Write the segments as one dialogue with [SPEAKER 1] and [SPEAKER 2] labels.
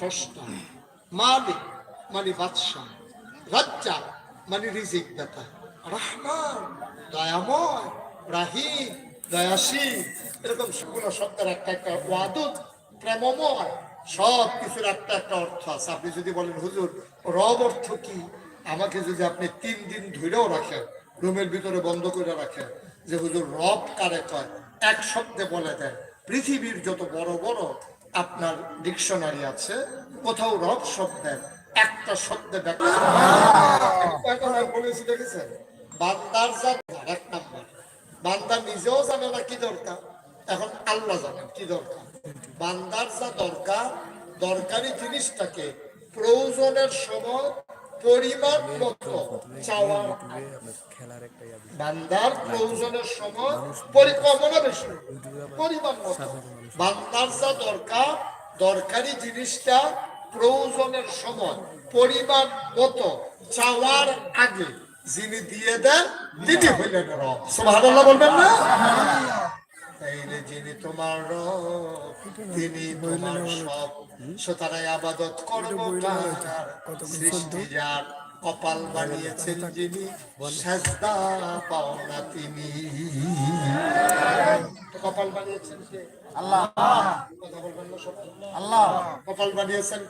[SPEAKER 1] স্রষ্টা মালিক মানে বাদশাহ, রাজ্জা মানে রিজিক দাতা রহমান, দয়াময়, রাহিম, দয়াশীল। এরকম সবগুলো শব্দের একটা একটা ওয়াদুদ প্রেমময় সব কিছুর একটা একটা অর্থ আছে। আপনি যদি বলেন, হুজুর, রব অর্থ কি? আমাকে যদি আপনি তিন দিন ধরেও রাখেন, রুমের ভিতরে বন্ধ করে রাখেন, যে হুজুর, রব কারে কয়? এক শব্দে বলে দেন পৃথিবীর যত বড় বড় আপনার ডিকশনারি আছে, কোথাও রব শব্দের, একটা শব্দে বান্দার নাম্বার। বান্দা নিজেও জানে না কি দরকার, এখন আল্লাহ জানেন কি দরকার। বান্দার যা দরকার, দরকারি জিনিসটাকে প্রয়োজনের সময় পরিমাণ মতো চাওয়ার
[SPEAKER 2] খেলার একটা
[SPEAKER 1] বান্দার প্রয়োজনের সময় পরিকল্পনা বেশি। পরিমাণ মতো। বান্দার যা দরকার দরকারি জিনিসটা প্রয়োজনের সময় পরিমাণ মতো চাওয়ার আগে যিনি দিয়ে দেন তিনি হইলেন রব। সুবহানাল্লাহ বলবেন না? যিনি তোমার তিনি তোমার সব। সুতরাং আবাদত করব সৃষ্টি যার কপাল বানিয়েছেন যিনি সাজদা পাও না তিনি। কপাল বানিয়েছেন কে? আল্লাহ? কপাল বানিয়েছেন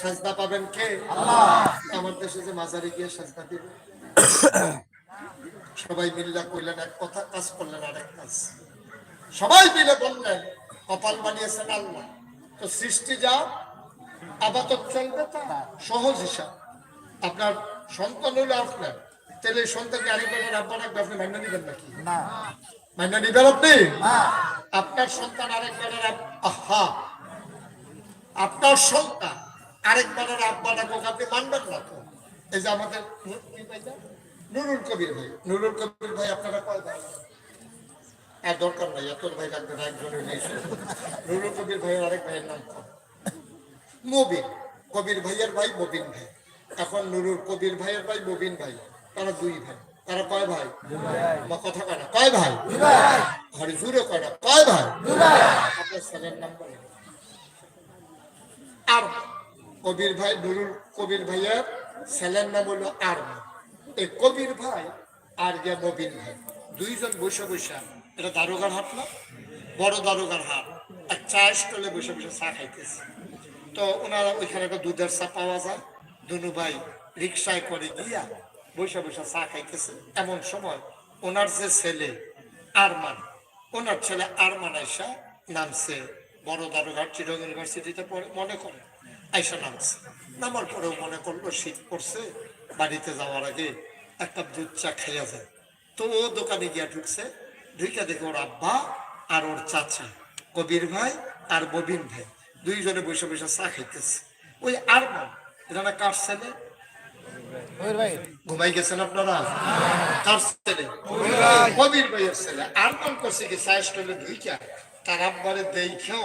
[SPEAKER 1] সাজদা পাবেন কে? আমার দেশে যে মাজারে গিয়ে সাজদা দিবে। সবাই মিল্লা কইলেন এক কথা কাজ করলেন আরেক কাজ। সবাই মিলে বললেন কপাল বানিয়েছেন আল্লাহ। তো সৃষ্টি যা আপাতত চলবে তা সহজ হিসাব। আপনার সন্তান হলো আপনার। তাহলে সন্তানকে আরেকবার আব্বা রাখবে আপনি মান্য নিবেন নাকি?
[SPEAKER 3] না।
[SPEAKER 1] মান্য নিবেন আপনি? আপনার সন্তান আরেকবারের আব- আহা। আপনার সন্তান আরেকবারের আব্বা ডাকুক আপনি মানবেন না তো। এই যে আমাদের? নুরুল কবির ভাই নুরুল কবির ভাই আপনারা কয় ভাই? আর দরকার নাই এত ভাই রাখবেন একজনের নুরুল কবির ভাইয়ের আরেক ভাইয়ের নাম মবিন কবির ভাইয়ের ভাই মবিন ভাই। এখন নুরুল কবির ভাইয়ের ভাই মবিন ভাই। তারা দুই ভাই। তারা কয় ভাই? বা কথা কয় না কয় ভাই? ঘরে জুড়ে কয় না কয় ভাই? আপনার ছেলের নাম বলেন। আর কবির ভাই নুরুল কবির ভাইয়ের ছেলের নাম হলো আর এই কবির ভাই আর গিয়া নবীন ভাই। দুইজন বসে বসে, এটা দারোগার হাট না? বড় দারোগার হাট। আর চা স্টলে বসে বসে চা খাইতেছে। তো ওনারা ওইখানে একটা দুধের চা পাওয়া যায়। দুনু ভাই রিক্সায় করে গিয়া বসে বসে চা খাইতেছে। এমন সময় ওনার যে ছেলে আরমান, ওনার ছেলে আরমান আয়সা নামছে। বড় দারোঘাট চিরং ইউনিভার্সিটিতে মনে করে আয়সা নামছে। নামার পরেও মনে করল শীত পড়ছে। বাড়িতে যাওয়ার আগে এক কাপ দুধ চা খাইয়া যায়। তো ও দোকানে গিয়া ঢুকছে। ঢুকে দেখে ওর আব্বা আর ওর চাচা কবির ভাই আর ববিন ভাই দুইজনে বসে বসে চা খাইতেছে। ওই আরমান এটা না কার ছেলে? ঘুমাই গেছেন আপনারা? কার ছেলে? কবির ভাইয়ের ছেলে। আর কোন করছে কি সাইজ টলে ঢুইকা তার আব্বারে দেখেও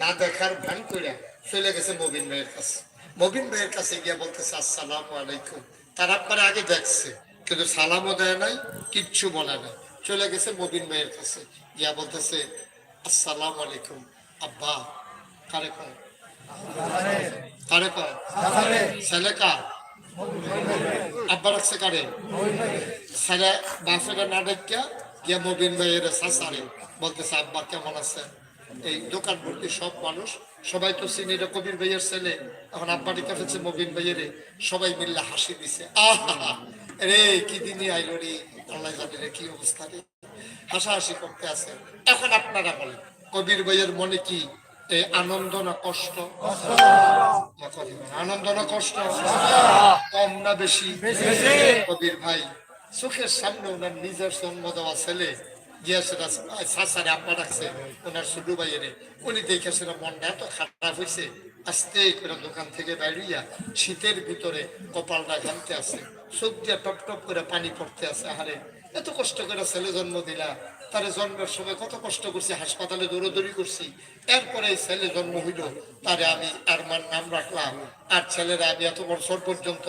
[SPEAKER 1] না দেখার ভান করে চলে গেছে মবিন ভাইয়ের কাছে। মবিন ভাইয়ের কাছে গিয়া বলতেছে আসসালামু আলাইকুম। তার আব্বারে আগে দেখছে, কিন্তু সালামও দেয় নাই, কিচ্ছু বলে না চলে গেছে মবিন ভাইয়ের কাছে। গিয়া বলতেছে, আসসালামু আলাইকুম, আব্বা, কারে কয়? কারে কয়? ছেলে কার? আব্বা রাখছে কারে? ছেলে বাসের না দেখিয়া গিয়া মবিন ভাইয়ের সাসারে বলতেছে, আব্বা, কেমন আছে এই দোকান ভর্তি সব মানুষ। সবাই তো চিনি কবির ভাইয়ের ছেলে। এখন আব্বা ডেকে ফেলছে মবিন ভাইয়ের। সবাই মিল্লা হাসি দিছে। আহা! রে কি দিনই আইলো রে? আল্লাহ জানে রে কি অবস্থা রে? হাসাহাসি করতে আছে। এখন আপনারা বলেন কবির ভাইয়ের মনে কি এই আনন্দ না কষ্ট? আনন্দ না কষ্ট? কম না বেশি। কবির ভাই চোখের সামনে ওনার নিজের জন্ম দেওয়া ছেলে উনি এত খারাপ আস্তে করে দোকান থেকে শীতের ভিতরে কপালটা ঘামতে আছে, চোখ দিয়ে টপ টপ করে পানি পড়তে আছে, আহারে, এত কষ্ট করে ছেলে জন্ম দিলা, তারে জন্মের সময় কত কষ্ট করছি, হাসপাতালে দৌড়দৌড়ি করছি, এরপরে ছেলে জন্ম হইল, তারে আমি আরমান নাম রাখলাম, আর ছেলেরা আমি এত বছর পর্যন্ত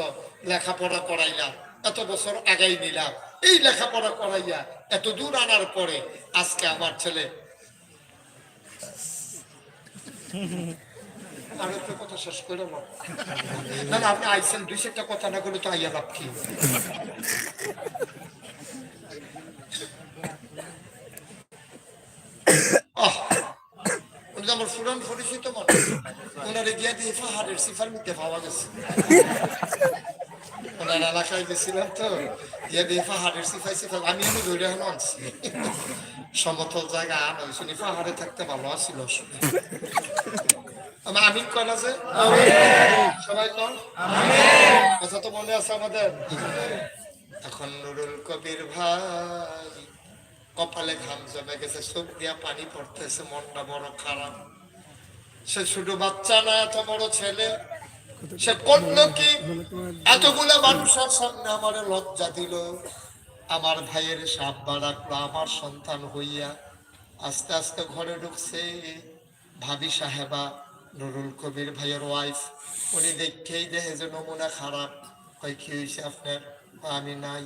[SPEAKER 1] লেখাপড়া করাইলাম, এত বছর আগাই নিলাম এই লেখাপড়া করাইয়া এত দূর আনার পরে আজকে আমার ছেলে। আর একটা কথা শেষ করে না আপনি আইসেন, দুই কথা না করলে তো আইয়া লাভ কি? আমার পুরান পরিচিত মানুষ। ওনারে গিয়া দিয়ে পাহাড়ের সিফার মধ্যে পাওয়া গেছে। ওনার এলাকায় গেছিলাম তো। গিয়া পাহাড়ের সিফাই সিফাই আমি আমি ধরে হলো আনছি সমতল জায়গা শুনি পাহাড়ে থাকতে ভালো আছিল আমার আমিন কয় আছে সবাই কন কথা তো মনে আছে আমাদের এখন নুরুল কবির ভাই কপালে ঘাম জমে গেছে চোখ দিয়া পানি পড়তেছে মনটা বড় খারাপ সে শুধু বাচ্চা না এত বড় ছেলে সে করল কি? এতগুলো মানুষের সামনে আমার লজ্জা দিল। আমার ভাইয়ের সাপ রাখল আমার সন্তান হইয়া আস্তে আস্তে ঘরে ঢুকছে। ভাবি সাহেবা নুরুল কবির ভাইয়ের ওয়াইফ উনি দেখেই দেখে যে নমুনা খারাপ। কয় কি হয়েছে আপনার? কয়, আমি নাই।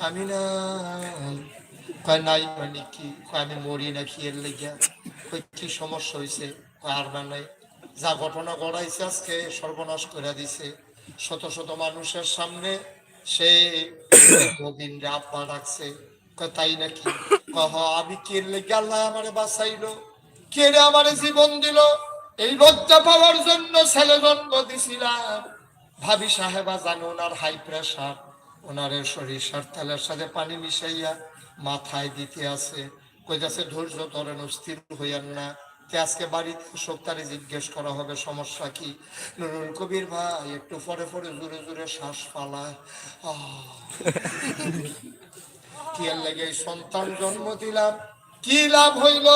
[SPEAKER 1] আমি নাই। কয় নাই মানে কি? কয় আমি মরি নাকি এর লেগিয়া? কই কি সমস্যা হয়েছে কয় আর মানে যা ঘটনা ঘটাইছে আজকে সর্বনাশ করে দিছে। শত শত মানুষের সামনে সে গোবিন্দে আব্বা ডাকছে তাই নাকি? কহ, আমি কে লেগে আল্লাহ আমারে বাঁচাইলো? কে রে আমারে জীবন দিল? এই লজ্জা পাওয়ার জন্য ছেলে জন্ম দিছিলাম। ভাবি সাহেবা জানো ওনার হাই প্রেশার ওনারের সরিষার তেলের সাথে পানি মিশাইয়া মাথায় দিতে আছে। কইতাছে, ধৈর্য ধরেন স্থির হইয়ান না। আজকে বাড়িতে সপ্তাহে জিজ্ঞেস করা হবে, সমস্যা কি? নুরুল কবির ভাই, একটু পরে পরে জোরে জোরে শ্বাস আহ। কি আর লাগে সন্তান জন্ম দিলাম, কি লাভ হইল?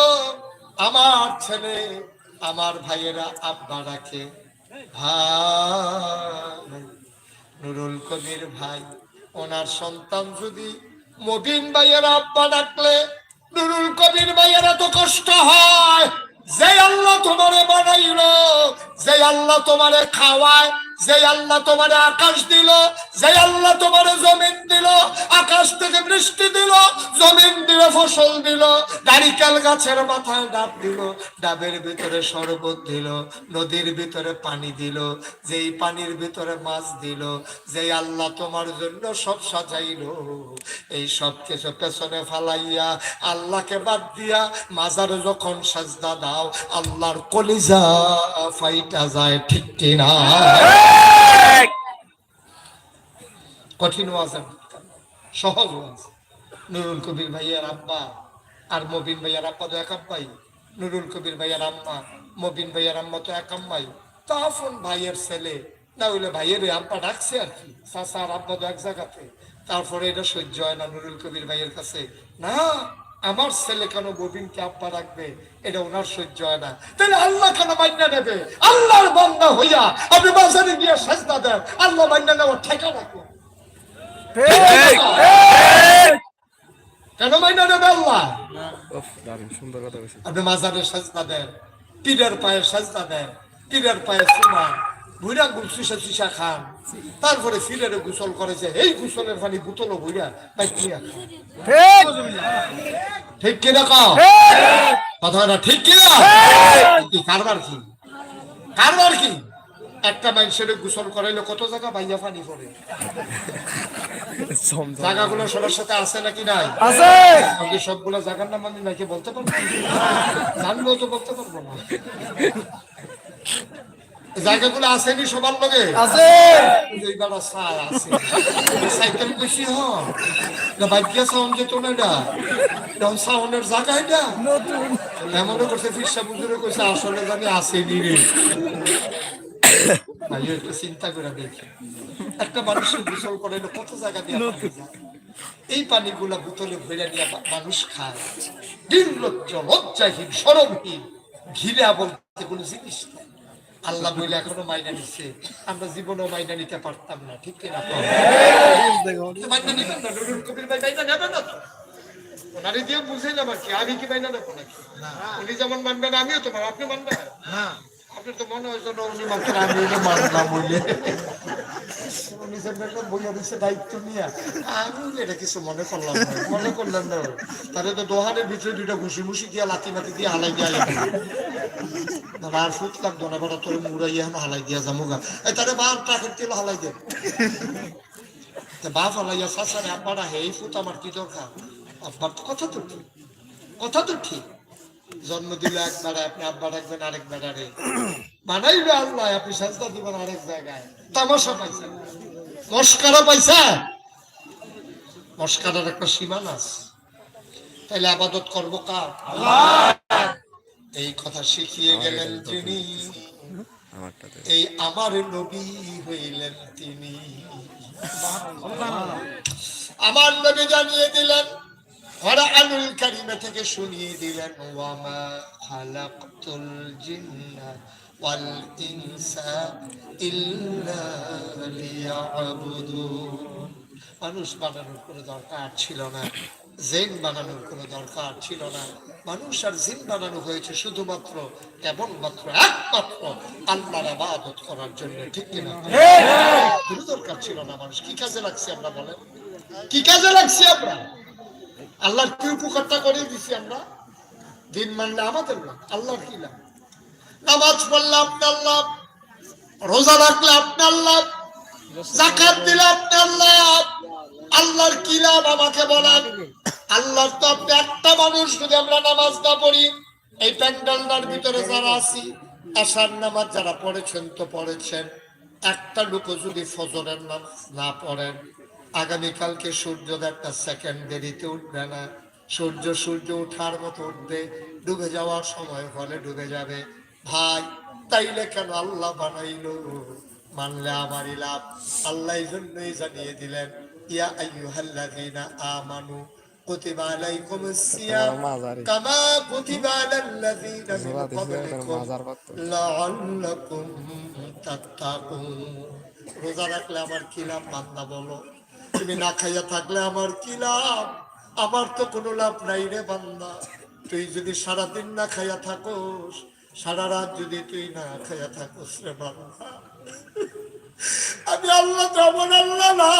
[SPEAKER 1] আমার ছেলে, আমার ভাইয়েরা আব্বা রাখে ভাই, নুরুল কবির ভাই, ওনার সন্তান যদি মবিন ভাইয়েরা আব্বা ডাকলে, নুরুল কবির ভাইয়েরা তো কষ্ট হয়? যে আল্লাহ তোমারে বানাইলো যে আল্লাহ তোমারে খাওয়ায় যে আল্লাহ তোমারে আকাশ দিল, যে আল্লাহ তোমারে জমিন দিল, আকাশ থেকে বৃষ্টি দিল, জমিন দিল ফসল দিল, নারিকেল গাছের মাথায় ডাব দিল, ডাবের ভিতরে শরবত দিল, নদীর ভিতরে পানি দিল, যেই পানির ভিতরে মাছ দিল যে আল্লাহ তোমার জন্য সব সাজাইলো, এই সব কিছু পেছনে ফালাইয়া আল্লাহকে বাদ দিয়া মাজারে যখন সাজদা দাও, আল্লাহর কলিজা ফাইটা যায় ঠিক কিনা। কঠিন ওয়াজ আর সহজ ওয়াজ। নুরুল কবির ভাইয়ার আব্বা আর মবিন ভাইয়ার আব্বা তো এক আব্বাই। নুরুল কবির ভাইয়ার আম্মা, মবিন ভাইয়ার আম্মা তো এক আম্মাই। তখন ভাইয়ের ছেলে, না হইলে ভাইয়ের আব্বা ডাকছে আর কি। চাচা আর আব্বা তো এক জায়গাতে। তারপরে এটা সহ্য হয় না নুরুল কবির ভাইয়ের কাছে। না, আমার ছেলে কেন ববিনকে আব্বা রাখবে এটা ওনার সহ্য হয় না। তাহলে আল্লাহ কেন মান্যা নেবে? আল্লাহর বান্দা হইয়া আপনি বাজারে গিয়ে সাজদা দেন। আল্লাহ মান্যা নেওয়ার ঠেকা রাখো কেন মাইনা নেবে আল্লাহ
[SPEAKER 2] সুন্দর কথা
[SPEAKER 1] আপনি মাজারের সাজদা দেন পীরের পায়ের সাজদা দেন পীরের পায়ের চুমা ভুইরা গুলসুসা চুষা খান তারপরে ফিরের গোসল করেছে এই গোসলের পানি বোতলও ভুইরা খান। ঠিক কিনা কও কথাটা ঠিক কিনা কারবার কি কারবার কি একটা মানুষের গোসল করাইলে কত জায়গা বাইয়া পানি পড়ে? জায়গাগুলো সবার সাথে আছে নাকি নাই?
[SPEAKER 3] আছে।
[SPEAKER 1] সবগুলো জায়গার নাম আমি নাকি বলতে পারব জানলেও তো বলতে পারব না। জায়গাগুলো আসেনি সবার লগে?
[SPEAKER 3] আছে।
[SPEAKER 1] এইবার সার আছে। সাইকেল বেশি হ। না বাইকিয়া সাউন্ড যেত না এটা। সাউন্ডের জায়গা এটা। এমনও করছে ফিরসা বুঝুরে কইছে আসলে জানি আসেনি রে। ভাই একটু চিন্তা করে দেখি। একটা মানুষের গোসল করে কত জায়গা দিয়ে এই পানিগুলা বোতলে ভরে নিয়ে মানুষ খায়। নির্লজ্জ লজ্জাহীন সরমহীন ঘিরা বলতে কোনো জিনিস নেই। আল্লাহ বলে এখনও মাইনা নিচ্ছে আমরা জীবনেও মাইনা নিতে পারতাম না ঠিক কিনা? মাইনা নিতাম না নুরুল কবির ভাই মাইনা নেবে না তো। ওনারে দিয়ে বুঝে যাবার কি আমি কি মাইনা নেব নাকি? উনি যেমন মানবেন আমিও তো মানবো। আপনি মানবেন?
[SPEAKER 3] না।
[SPEAKER 1] আপনি তো মনে যেন উনি আমি এটা মানলাম বলে। বইয়া দিচ্ছে দায়িত্ব নিয়ে। আমি এটা কিছু মনে করলাম মনে করলাম না। তাহলে তো দোহানের ভিতরে দুইটা ঘুষি মুসি দিয়া লাতি মাতি দিয়ে হালাই দিয়া আর ফুট লাগতো না বড় তোর মুড়াইয়া এখন হালাই দিয়া যাব গা। এই তাহলে বা ট্রাকের তেল হালাই দে। তা বাপ হালাইয়া শাসারে আব্বারা হে এই ফুট আমার কি দরকার? আব্বার তো কথা তো ঠিক। কথা তো ঠিক। জন্ম দিলে একবার আপনি আব্বা রাখবেন আরেক বেড়ারে। বানাইবে আল্লাহ আপনি সাজদা দিবেন আরেক জায়গায়। তামাশা পাইছে। মস্কারা পাইছে। মস্কারার একটা সীমানা আছে তাইলে আবাদত করব কার? এই কথা শিখিয়ে গেলেন তিনি। এই আমার নবী হইলেন তিনি। আমার নবী জানিয়ে দিলেন কোরআনুল কারিমে থেকে শুনিয়ে দিলেন ওয়ামা খালাকতুল জিন্না ওয়াল ইনসা ইল্লা লিয়াবুদুন মানুষ বানানোর কোনো দরকার ছিল না জেন বানানোর কোনো দরকার ছিল না। মানুষ আর জিন বানানো হয়েছে শুধুমাত্র কেবলমাত্র একমাত্র আল্লাহর আবাদত করার জন্য ঠিক কিনা কোনো দরকার ছিল না মানুষ। কি কাজে লাগছে আমরা বলেন? কি কাজে লাগছে আমরা? আল্লাহর কি উপকারটা করে দিছি আমরা? দিন মানলে আমাদের না আল্লাহর কি লাভ? নামাজ পড়লে আপনার লাভ, রোজা রাখলে আপনার লাভ জাকাত দিলে আপনার লাভ, আল্লাহর কি লাভ আমাকে বলেন? আল্লাহর তো আপনি একটা মানুষ, যদি আমরা নামাজ না পড়ি, এই প্যান্ডেলটার ভিতরে যারা আছি, আসার নামাজ যারা পড়েছেন তো পড়েছেন, একটা লোক যদি ফজরের নামাজ না পড়েন আগামীকালকে সূর্য একটা সেকেন্ড দেরিতে উঠবে না। সূর্য সূর্য ওঠার মতো উঠবে ডুবে যাওয়ার সময় হলে ডুবে যাবে। ভাই তাইলে কেন আল্লাহ বানাইলো? মানলে আমারই লাভ। আল্লাহ জন্যই জানিয়ে দিলেন ইয়া আইয়ুহাল্লাযীনা আমানু মিন
[SPEAKER 2] ভক্ত।
[SPEAKER 1] লাআল্লাকুম তাত্তাকুন। রোজা রাখলে আমার কি লাভ বান্দা বলো? তুমি না খাইয়া থাকলে আমার কি লাভ? আমার তো কোনো লাভ নাই রে বান্দা। তুই যদি সারাদিন না খাইয়া থাকোস, সারা রাত যদি তুই না খাইয়া থাকোস রে বান্দা। আমি আল্লাহ তেমন আল্লাহ না।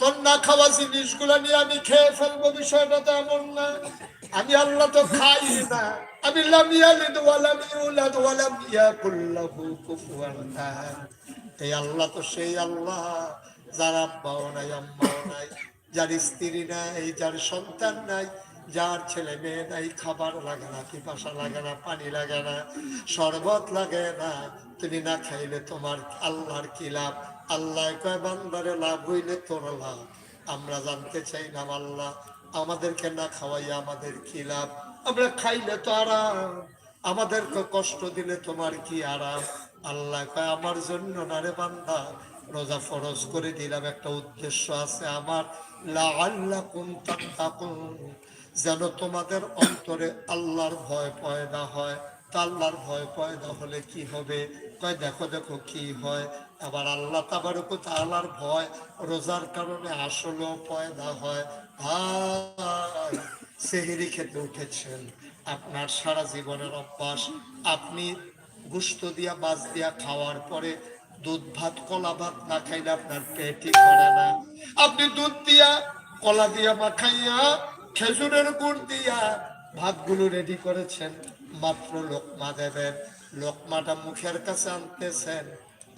[SPEAKER 1] তোর না খাওয়া জিনিসগুলো নিয়ে আমি খেয়ে ফেলব, বিষয়টা তো এমন না। আমি আল্লাহ তো খাই না। আমি লাম ইয়ালিদ ওয়া লাম ইউলাদ ওয়া লাম কুফুয়ান এই আল্লাহ তো সেই আল্লাহ। যার আব্বাও নাই, আম্মাও নাই, যার স্ত্রী নাই, যার সন্তান নাই, যার ছেলে মেয়ে নাই, খাবার লাগে না পিপাসা লাগে না, পানি লাগে না, শরবত লাগে না, তুমি না খাইলে তোমার আল্লাহর কি লাভ? আল্লাহ কয়, বান্দারে, লাভ হইলে তোর লাভ। আমরা জানতে চাই না আল্লাহ, আমাদেরকে না খাওয়াইয়া আমাদের কি লাভ? আমরা খাইলে তো আরাম, আমাদেরকে কষ্ট দিলে তোমার কি আরাম? আল্লাহ কয়, আমার জন্য না রে বান্দা রোজা ফরজ করে দিলাম, একটা উদ্দেশ্য আছে আমার। যেন তোমাদের অন্তরে আল্লাহর ভয় পয়দা হয়। তা আল্লাহর ভয় পয়দা হলে কি হবে? কয়, দেখো দেখো কি হয়। আবার আল্লাহ তাবারক তাআলার ভয় রোজার কারণে আসলেও পয়দা হয়। ভাই, সেহেরি খেতে উঠেছেন। আপনার সারা জীবনের অভ্যাস, আপনি গুস্ত দিয়া মাছ দিয়া খাওয়ার পরে দুধ ভাত, কলা ভাত না খাইলে আপনার পেটই ভরে না। আপনি দুধ দিয়া, কলা দিয়া মাখাইয়া, খেজুরের গুড় দিয়া ভাতগুলো রেডি করেছেন, মাত্র লোকমা দেবেন। লোকমাটা মুখের কাছে আনতেছেন,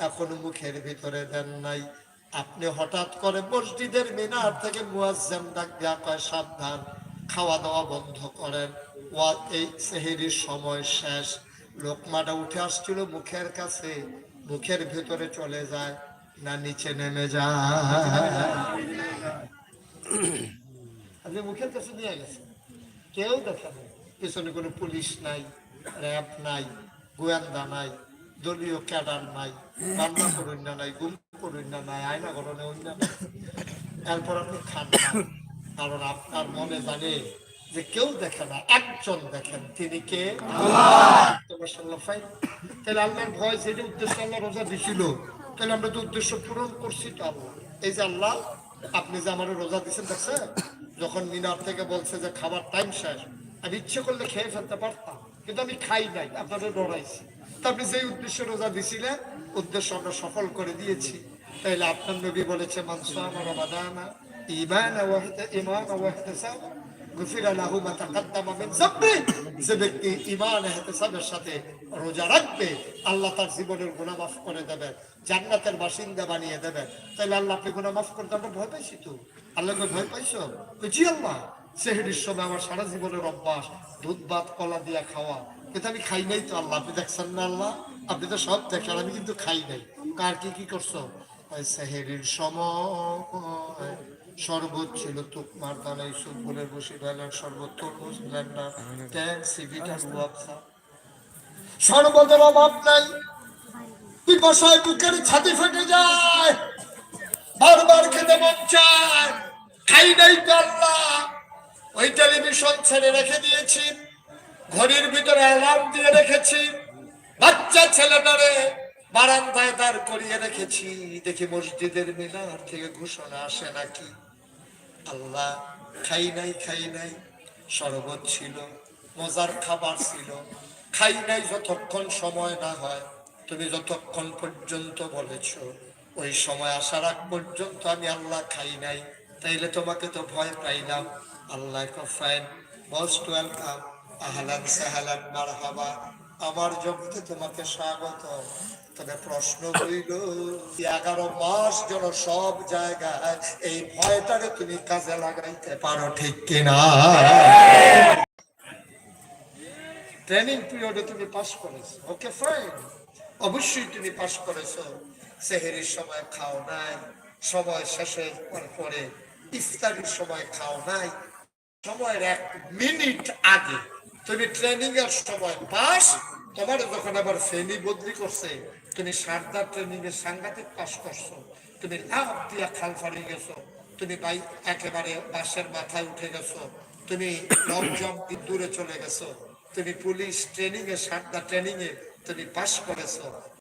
[SPEAKER 1] এখনও মুখের ভিতরে দেন নাই। আপনি হঠাৎ করে মসজিদের মিনার থেকে মুয়াজ্জাম ডাক দেয়া কয়, সাবধান খাওয়া দাওয়া বন্ধ করেন। ওয়া এই সেহেরির সময় শেষ। লোকমাটা উঠে আসছিল মুখের কাছে। মুখের ভেতরে চলে যায়, না নিচে নেমে যায়। আপনি মুখের কাছে নিয়ে গেছে। কেউ দেখে না পিছনে কোনো পুলিশ নাই, র্যাব নাই, গোয়েন্দা নাই, দলীয় ক্যাডার নাই, রান্না করুন নাই গুম করুন নাই আয়না করণে অন্য নাই। এরপর আপনি খান কারণ আপনার মনে জানে যে কেউ দেখে না, একজন দেখেন, তিনি কে। তাহলে আল্লাহর ভয় উদ্দেশ্য আল্লাহ রোজা দিছিল। তাহলে আমরা তো উদ্দেশ্য পূরণ করছি তো এই যে আল্লাহ, আপনি যে আমার রোজা যখন মিনার থেকে বলছে যে খাবার টাইম শেষ, আমি ইচ্ছে করলে খেয়ে ফেলতে পারতাম, কিন্তু আমি খাই নাই, আপনাদের তা আপনি যে উদ্দেশ্য রোজা দিছিলেন উদ্দেশ্য আমরা সফল করে দিয়েছি। তাইলে আপনার নবী বলেছে মানসা আমার বাদানা ইমান ইমান গুফিরা লাহু মা তাকাদ্দামা মিন যে ব্যক্তি ঈমান ইহতিসাবের সাথে রোজা রাখবে, আল্লাহ তার জীবনের গুনাহ মাফ করে দেবেন, জান্নাতের বাসিন্দা বানিয়ে দেবেন। তাহলে আল্লাহ আপনি গুনাহ মাফ করতে আমরা ভয় পাইছি তো। আল্লাহকে ভয় পাইছো? তো জি আল্লাহ সেহেরির সময় আমার সারা জীবনের অভ্যাস, দুধ, ভাত, কলা দিয়া খাওয়া কিন্তু আমি খাই নাই তো আল্লাহ, আপনি দেখছেন না আল্লাহ? আপনি তো সব দেখেন আমি কিন্তু খাই নাই। কার কি কি করছ? সেহেরির সময় শরবত ছিল তুকমার দানাই সুপুরের বসে ঢালার শরবত তরমুজ ব্লেন্ডার ট্যাং সিভিটার ওয়াপসা শরবতের অভাব নাই। পিপাসায় বুকের ছাতি ফেটে যায়। বারবার খেতে মন চায়। খাই নাই আল্লাহ। ওই টেলিভিশন ছেড়ে রেখে দিয়েছি। ঘড়ির ভিতরে অ্যালার্ম দিয়ে রেখেছি। বাচ্চা ছেলেটারে বারান্দায় দাঁড় করিয়ে রেখেছি। দেখি মসজিদের মিনার থেকে ঘোষণা আসে নাকি? আল্লাহ খাই নাই খাই নাই। শরবত ছিল, মজার খাবার ছিল। খাই নাই যতক্ষণ সময় না হয়। তুমি যতক্ষণ পর্যন্ত বলেছ, ওই সময় আসার আগ পর্যন্ত আমি আল্লাহ খাই নাই। তাইলে তোমাকে তো ভয় পাইলাম। আল্লাহ ফাইন। Most welcome. আহলান সাহালান, মারহাবা। আমার জগতে তোমাকে স্বাগত তবে প্রশ্ন হইল, এগারো মাস যেন সব জায়গায় এই ভয়টাকে তুমি কাজে লাগাইতে পারো ঠিক কিনা? ট্রেনিং পিরিয়ডে তুমি পাস করেছ। ওকে ফাইন অবশ্যই তুমি পাস করেছ। সেহেরির সময় খাও নাই, সময় শেষের পরে ইফতারির সময় খাও নাই। সময়ের এক মিনিট আগে তুমি ট্রেনিং এর সময় পাস তোমার যখন আবার ফেনি বদলি করছে, তুমি সারদা ট্রেনিং এর সাংঘাতিক পাস করছ, তুমি লাভ দিয়া খাল ফাড়ি গেছো, তুমি বাই একেবারে বাসের মাথায় উঠে গেছো, তুমি লং দূরে চলে গেছো, তুমি পুলিশ ট্রেনিং এ সারদা ট্রেনিং এ তুমি পাস করেছ,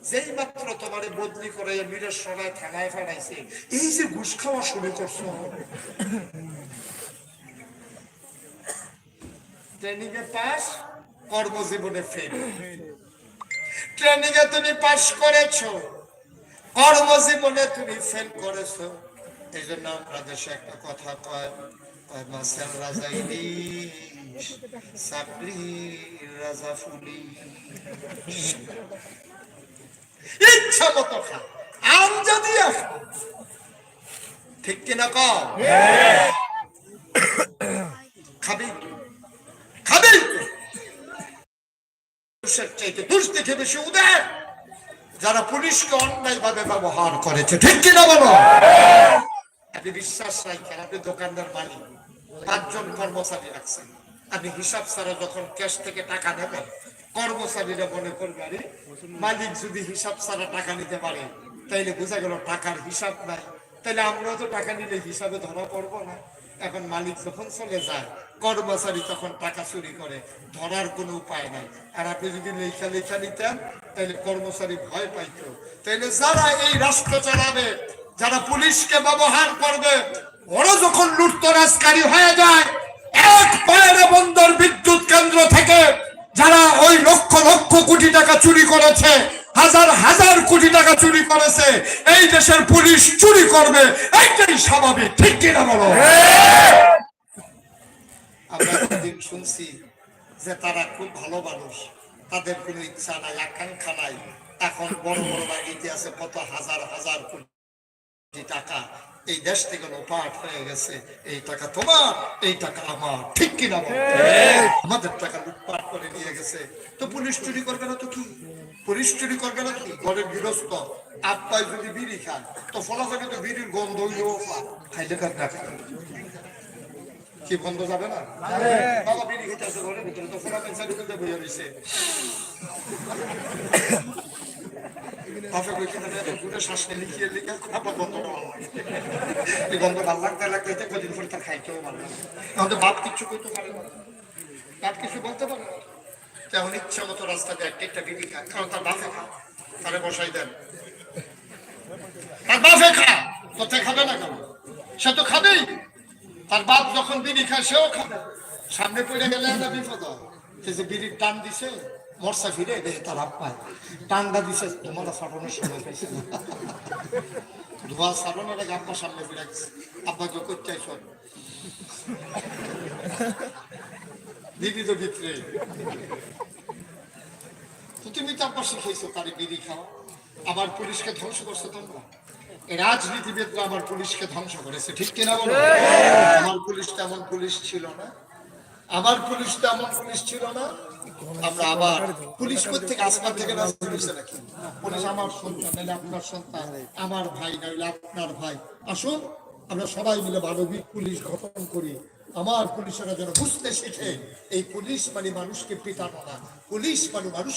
[SPEAKER 1] যেই মাত্র তোমারে বদলি করে মিরের সবাই থানায় ফেলাইছে এই যে ঘুষ খাওয়া শুরু করছ। ট্রেনিং এ পাস কর্মজীবনে ফেল ট্রেনিং এ তুমি পাশ করেছ কর্মজীবনে তুমি ফেল করেছ। এই জন্য আমরা দেশে একটা কথা কয় কয় মাসের রাজা ইলিশ রাজা ফুলি ইচ্ছা মতো খা আম যদি ঠিক কিনা কম খাবি খাবি। পুরুষের চাইতে দুষ দেখে বেশি উদার। যারা পুলিশকে অন্যায় ভাবে ব্যবহার করেছে, ঠিক কিনা বলো? আপনি বিশ্বাস রাখেন, আপনি দোকানদার মালিক, পাঁচজন কর্মচারী রাখছেন। আপনি হিসাব ছাড়া যখন ক্যাশ থেকে টাকা নেবেন, কর্মচারীরা মনে করবে, আরে, মালিক যদি হিসাব ছাড়া টাকা নিতে পারে, তাইলে বোঝা গেল টাকার হিসাব নাই। তাইলে আমরাও তো টাকা নিলে হিসাবে ধরা পড়ব না। এখন মালিক যখন চলে যায় কর্মচারী তখন টাকা চুরি করে, ধরার কোনো উপায় নাই। আর আপনি যদি লেখা লেখা নিতেন তাহলে কর্মচারী ভয় পাইতো। তাইলে যারা এই রাষ্ট্র চালাবে, যারা পুলিশকে ব্যবহার করবে, ওরা যখন লুটতরাজকারী হয়ে যায়, এক পায়ের বন্দর বিদ্যুৎ কেন্দ্র থেকে যারা ওই লক্ষ লক্ষ কোটি টাকা চুরি করেছে, হাজার হাজার কোটি টাকা চুরি করেছে, এই দেশের পুলিশ চুরি করবে, এইটাই স্বাভাবিক। ঠিক কিনা বলো? আমরা একদিন শুনছি যে তারা খুব ভালো মানুষ, তাদের কোনো ইচ্ছা নাই, আকাঙ্ক্ষা নাই। এখন বড় বড় বাড়িতে আছে, কত হাজার হাজার কোটি টাকা। এই দেশ থেকে লোপাট হয়ে গেছে, এই টাকা তোমার, এই টাকা আমার। ঠিক কিনা আমাদের টাকা লুটপাট করে নিয়ে গেছে। তো পুলিশ চুরি করবে না তো কি? পুলিশ চুরি করবে না কি? ঘরের গৃহস্থ, আব্বাই যদি বিড়ি খান তো ফলাফলে তো বিড়ির গন্ধ খাইলে কার টাকা কি বন্ধ যাবে না? বাবা বিড়ি ঘরের ভিতরে তো পেন্সার বইয়া রয়েছে লিখিয়ে লিখে। এই ভালো লাগতে লাগতে এতে কদিন পরে তার খাইতেও ভালো লাগে আমাদের বাপ কিচ্ছু করতে পারে না। বাপ কিছু বলতে পারে না। তেমন ইচ্ছা মতো একটা বিড়ি খায় কারণ তার বাপে খা। তারে বসাই দেন। তার বাপে খা। তোতে খাবে না কেন? সে তো খাবেই। তার বাপ যখন বিড়ি খায়, সেও খাবে সামনে পড়ে গেলে একটা বিপদ যে বিড়ির টান দিছে মরসা ফিরে দেখে তার আব্বায় টানটা দিছে, তোমার সাবানোর সময় পাইছে ধোয়া সাবানের আগে আব্বা সামনে ফিরে গেছে। আব্বাকে করতে সব দিদি তো ভিতরে। তুমি তো আব্বা শিখেছো তার বিড়ি খাওয়া। আবার পুলিশকে ধ্বংস করছ তোমরা। আমার পুলিশকে ধ্বংস করেছে, ঠিক কিনা বলো? আমার পুলিশ তেমন পুলিশ ছিল না। আমার পুলিশ তেমন পুলিশ ছিল না। আমরা আবার পুলিশ আসমান থেকে পুলিশ আমার সন্তান নাইলে আপনার সন্তান, আমার ভাই নাইলে আপনার ভাই। আসুন, আমরা সবাই মিলে মানবিক পুলিশ গঠন করি। আমার পুলিশেরা যেন বুঝতে শিখে, এই পুলিশ মানে মানুষকে পিটানো না। পুলিশ মানে মানুষ